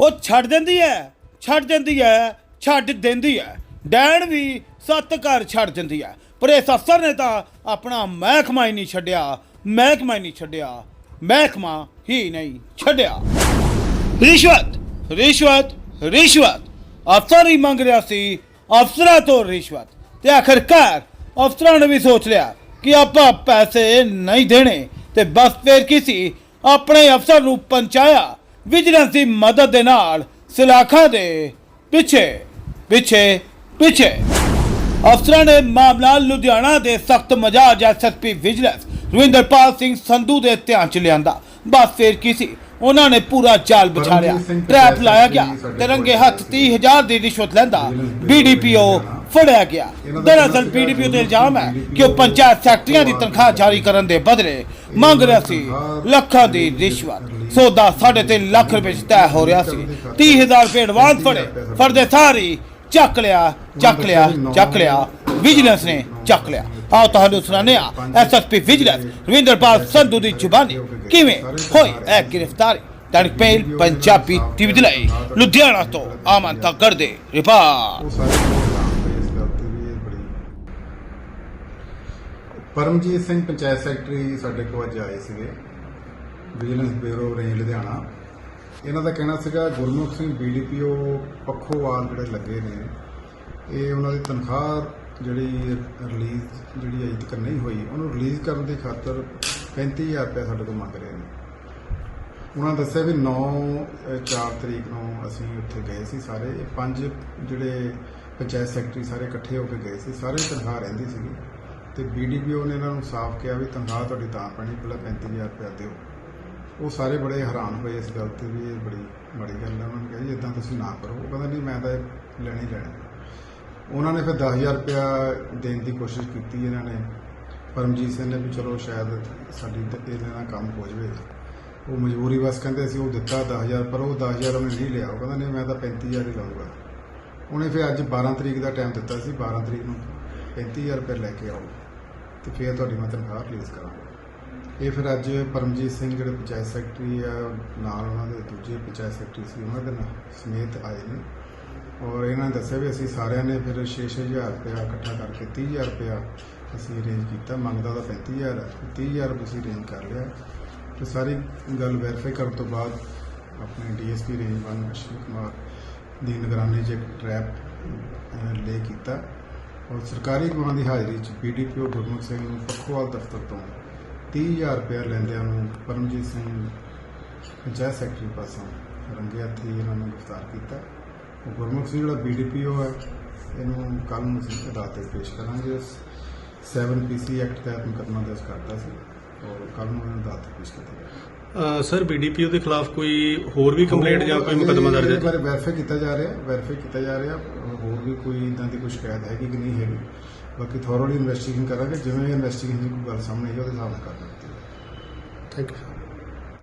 ਉਹ ਛੱਡ ਦਿੰਦੀ ਹੈ ਛੱਡ ਦਿੰਦੀ ਹੈ ਛੱਡ ਦਿੰਦੀ ਹੈ ਡੈਣ ਵੀ ਸੱਤ ਘਰ ਛੱਡ ਦਿੰਦੀ ਹੈ ਪਰ ਇਸ ਅਫਸਰ ਨੇ ਤਾਂ ਆਪਣਾ ਮਹਿਕਮਾ ਹੀ ਨਹੀਂ ਛੱਡਿਆ, ਮਹਿਕਮਾ ਹੀ ਨਹੀਂ ਛੱਡਿਆ, ਮਹਿਕਮਾ ਹੀ ਨਹੀਂ ਛੱਡਿਆ। ਰਿਸ਼ਵਤ ਰਿਸ਼ਵਤ ਰਿਸ਼ਵਤ। ਅਫਸਰ ਹੀ ਮੰਗ ਰਿਹਾ ਸੀ ਅਫਸਰਾਂ ਤੋਂ ਰਿਸ਼ਵਤ। ਤੇ ਆਖਰਕਾਰ ਅਫਸਰਾਂ ਨੇ ਵੀ ਸੋਚ ਲਿਆ ਕਿ ਆਪਾਂ ਪੈਸੇ ਨਹੀਂ ਦੇਣੇ। ਤੇ ਬਸ ਫੇਰ ਕੀ ਸੀ? ਆਪਣੇ ਅਫਸਰ ਨੂੰ ਪਹੁੰਚਾਇਆ ਵਿਜੀਲੈਂਸ ਦੀ ਮਦਦ ਦੇ ਨਾਲ ਸਲਾਖਾਂ ਦੇ ਪਿੱਛੇ ਪਿੱਛੇ ਪਿੱਛੇ। ਅਫਸਰਾਂ ਨੇ ਮਾਮਲਾ ਲੁਧਿਆਣਾ ਦੇ ਸਖਤ ਮਜਾਜ ਐਸਐਸਪੀ ਵਿਜੀਲੈਂਸ ਰਵਿੰਦਰਪਾਲ ਸਿੰਘ ਸੰਧੂ ਦੇ ਧਿਆਨ ਚ ਲਿਆਂਦਾ। ਬਸ ਫੇਰ ਕੀ ਸੀ? ਉਹਨਾਂ ਨੇ ਪੂਰਾ ਜਾਲ ਬਿਛਾ ਲਿਆ ਟਰੈਪ ਲਾਇਆ ਗਿਆ। ਤੇ ਰੰਗੇ ਹੱਥ 30000 ਦੀ ਰਿਸ਼ਵਤ ਲੈਂਦਾ। ਬੀਡੀਪੀਓ ਫੜਿਆ ਗਿਆ। ਦਰਅਸਲ ਬੀਡੀਪੀਓ ਤੇ ਇਲਜ਼ਾਮ ਹੈ ਕਿ ਉਹ ਪੰਚਾਇਤ ਸੈਕਟਰੀਆਂ ਦੀ ਤਨਖਾਹ ਜਾਰੀ ਕਰਨ ਦੇ ਬਦਲੇ ਮੰਗ ਰਿਹਾ ਸੀ। ਲੱਖਾਂ ਦੀ ਰਿਸ਼ਵਤ। ਸੌਦਾ 3.5 ਲੱਖ ਰੁਪਏ 'ਚ ਤੈਅ ਹੋ ਰਿਹਾ ਸੀ। 30000 ਰੁਪਏ ਐਡਵਾਂਸ ਫੜੇ। ਫੜਦੇ ਸਾਰੀ ਚੱਕ ਲਿਆ ਚੱਕ ਲਿਆ ਚੱਕ ਲਿਆ। ਵਿਜੀਲੈਂਸ ਨੇ ਚੱਕ ਲਿਆ। ਆਓ ਤੁਹਾਨੂੰ ਸੁਣਾਉਂਦੇ ਆ ਐਸਐਸਪੀ ਵਿਜੀਲੈਂਸ ਰਵਿੰਦਰਪਾਲ ਸੰਧੂ ਦੀ ਜ਼ੁਬਾਨੀ। ਕਿਵੇਂ? ਹੋਈ ਇਹ ਗ੍ਰਿਫਤਾਰੀ? ਤੜਕ ਪਹਿਲ ਪੰਜਾਬੀ ਟੀਵੀ ਦੇ ਲਈ। ਲੁਧਿਆਣਾ ਤੋਂ ਆਮਨ ਤੱਕੜ ਦੇ ਰਿਪੋਰਟ ਉਹ ਸਾਰੇ ਪ੍ਰੋਗਰਾਮ ਇਸ ਗੱਲ ਤੇ ਵੀ ਇਹ ਬੜੀ ਪਰਮਜੀਤ ਸਿੰਘ ਪੰਚਾਇਤ ਸੈਕਟਰੀ ਸਾਡੇ ਕੋਲ ਅੱਜ ਆਏ ਸੀਗੇ, ਵਿਜੀਲੈਂਸ ਬਿਊਰੋ ਰੇਂਜ ਲੁਧਿਆਣਾ। ਇਹਨਾਂ ਦਾ ਕਹਿਣਾ ਸੀਗਾ, ਗੁਰਮੁਖ ਸਿੰਘ ਬੀਡੀਪੀਓ ਪੱਖੋਵਾਲ ਜਿਹੜੇ ਲੱਗੇ ਨੇ, ਇਹ ਉਹਨਾਂ ਦੀ ਤਨਖਾਹ ਜਿਹੜੀ ਰਿਲੀਜ਼ ਜਿਹੜੀ ਅਜੇ ਤੱਕ ਨਹੀਂ ਹੋਈ, ਉਹਨੂੰ ਰਿਲੀਜ਼ ਕਰਨ ਦੀ ਖਾਤਰ 35000 ਰੁਪਏ ਸਾਡੇ ਕੋਲ ਮੰਗ ਰਹੇ ਨੇ। ਉਹਨਾਂ ਦੱਸਿਆ ਵੀ 9 4 ਤਰੀਕ ਨੂੰ ਅਸੀਂ ਉੱਥੇ ਗਏ ਸੀ ਸਾਰੇ, ਇਹ ਪੰਜ ਜਿਹੜੇ ਪੰਚਾਇਤ ਸੈਕਟਰੀ ਸਾਰੇ ਇਕੱਠੇ ਹੋ ਕੇ ਗਏ ਸੀ, ਸਾਰੇ ਤਨਖਾਹ ਰਹਿੰਦੀ ਸੀਗੀ। ਤੇ ਬੀਡੀਪੀਓ ਨੇ ਇਹਨਾਂ ਨੂੰ ਸਾਫ਼ ਕਿਹਾ ਵੀ ਤਨਖਾਹ ਤੁਹਾਡੀ ਤਾਂ ਪੈਣੀ, ਪਹਿਲਾਂ 35000 ਰੁਪਏ ਦਿਓ। ਉਹ ਸਾਰੇ ਬੜੇ ਹੈਰਾਨ ਹੋਏ ਇਸ ਗੱਲ ਤੇ ਵੀ ਇਹ ਬੜੀ ਮਾੜੀ ਗੱਲ ਹੈ ਉਹਨਾਂ ਨੇ ਕਿਹਾ ਜੀ ਇਦਾਂ ਤੁਸੀਂ ਨਾ ਕਰੋ। ਉਹ ਕਹਿੰਦਾ, ਨਹੀਂ, ਮੈਂ ਤਾਂ ਇਹ ਲੈਣੀ ਲੈਣੀ ਉਹਨਾਂ ਨੇ ਫਿਰ 10000 ਰੁਪਇਆ ਦੇਣ ਦੀ ਕੋਸ਼ਿਸ਼ ਕੀਤੀ ਇਹਨਾਂ ਨੇ। ਪਰਮਜੀਤ ਸਿੰਘ ਨੇ ਵੀ ਚਲੋ ਸ਼ਾਇਦ ਸਾਡੀ ਤੇ ਇਹਦੇ ਨਾਲ ਕੰਮ ਹੋ ਜਾਵੇ। ਉਹ ਮਜਬੂਰੀ ਬਸ ਕਹਿੰਦੇ ਅਸੀਂ ਉਹ ਦਿੱਤਾ 10000 ਪਰ ਉਹ 10000 ਉਹਨੇ ਨਹੀਂ ਲਿਆ। ਉਹ ਕਹਿੰਦਾ, ਨਹੀਂ, ਮੈਂ ਤਾਂ 35000 ਹੀ ਲਵਾਂਗਾ ਉਹਨੇ ਫਿਰ ਅੱਜ 12 ਤਰੀਕ ਦਾ ਟਾਈਮ ਦਿੱਤਾ ਸੀ 12 ਤਰੀਕ ਨੂੰ 35000 ਰੁਪਏ ਲੈ ਕੇ ਆਓ। ਤੇ ਫਿਰ ਤੁਹਾਡੀ ਮੈਂ ਤਨਖਾਹ ਰਿਲੀਜ਼ ਕਰਾਂਗਾ। ਇਹ ਫਿਰ ਅੱਜ ਪਰਮਜੀਤ ਸਿੰਘ ਜਿਹੜੇ ਪੰਚਾਇਤ ਸੈਕਟਰੀ ਆ, ਨਾਲ ਉਹਨਾਂ ਦੇ ਦੂਜੇ ਪੰਚਾਇਤ ਸੈਕਟਰੀ ਸੀ, ਉਹਨਾਂ ਦੇ ਨਾਲ ਸਮੇਤ ਆਏ ਨੇ। ਔਰ ਇਹਨਾਂ ਨੇ ਦੱਸਿਆ ਵੀ ਅਸੀਂ ਸਾਰਿਆਂ ਨੇ ਫਿਰ 6-6000 ਰੁਪਇਆ ਇਕੱਠਾ ਕਰਕੇ 30000 ਰੁਪਇਆ ਅਸੀਂ ਅਰੇਂਜ ਕੀਤਾ। ਮੰਗਦਾ ਤਾਂ 35000 ਹੈ 30000 ਅਸੀਂ ਅਰੇਂਜ ਕਰ ਲਿਆ। ਤੇ ਸਾਰੀ ਗੱਲ ਵੈਰੀਫਾਈ ਕਰਨ ਤੋਂ ਬਾਅਦ ਆਪਣੇ ਡੀਐਸਪੀ ਰੇਂਜ 1 ਅਸ਼ਵਨੀ ਕੁਮਾਰ ਦੀ ਨਿਗਰਾਨੀ 'ਚ ਇੱਕ ਟਰੈਪ ਲੇ ਕੀਤਾ। ਔਰ ਸਰਕਾਰੀ ਗਵਾਹਾਂ ਦੀ ਹਾਜ਼ਰੀ 'ਚ ਪੀਡੀਪੀਓ ਗੁਰਮੁਖ ਸਿੰਘ ਨੂੰ ਪੱਖੋਵਾਲ ਦਫ਼ਤਰ ਤੋਂ 30000 ਰੁਪਏ ਲੈਂਦਿਆਂ ਨੂੰ ਪਰਮਜੀਤ ਸਿੰਘ ਪੰਚਾਇਤ ਸੈਕਟਰੀ ਪਾਸੋਂ ਰੰਗੇ ਹੱਥੀ ਇਹਨਾਂ ਨੂੰ ਗ੍ਰਿਫਤਾਰ ਕੀਤਾ। ਉਹ ਗੁਰਮੁਖ ਸਿੰਘ ਜਿਹੜਾ ਬੀਡੀਪੀਓ ਹੈ ਇਹਨੂੰ ਕੱਲ ਨੂੰ ਅਸੀਂ ਅਦਾਲਤ 'ਤੇ ਪੇਸ਼ ਕਰਾਂਗੇ। 7 ਪੀਸੀ ਐਕਟ ਤਹਿਤ ਮੁਕੱਦਮਾ ਦਰਜ ਕਰਦਾ ਸੀ ਔਰ ਕੱਲ ਨੂੰ ਇਹਨੂੰ ਅਦਾਲਤ 'ਤੇ ਪੇਸ਼ ਕੀਤਾ ਜਾਏਗਾ ਸਰ ਬੀਡੀਪੀਓ ਦੇ ਖਿਲਾਫ ਕੋਈ ਹੋਰ ਵੀ ਕੰਪਲੇਂਟ ਜਾਂ ਕੋਈ ਮੁਕੱਦਮਾ ਦਰਜ ਹੈ? ਬਾਰੇ ਵੈਰੀਫਾਈ ਕੀਤਾ ਜਾ ਰਿਹਾ ਵੈਰੀਫਾਈ ਕੀਤਾ ਜਾ ਰਿਹਾ। ਹੋਰ ਕੋਈ ਇਦਾਂ ਦੀ ਕੋਈ ਸ਼ਿਕਾਇਤ ਹੈਗੀ ਕਿ ਨਹੀਂ ਹੈਗੀ। ਬਾਕੀ ਥੋਰੋਲੀ ਇਨਵੈਸਟੀਗੇਸ਼ਨ ਕਰਾਂਗੇ, ਜਿਵੇਂ ਇਨਵੈਸਟੀਗੇਸ਼ਨ ਦੀ ਕੋਈ ਗੱਲ ਸਾਹਮਣੇ ਆਈ, ਉਹਦੇ ਹਿਸਾਬ ਨਾਲ ਕਰ ਦਿੱਤੀ ਥੈਂਕ ਯੂ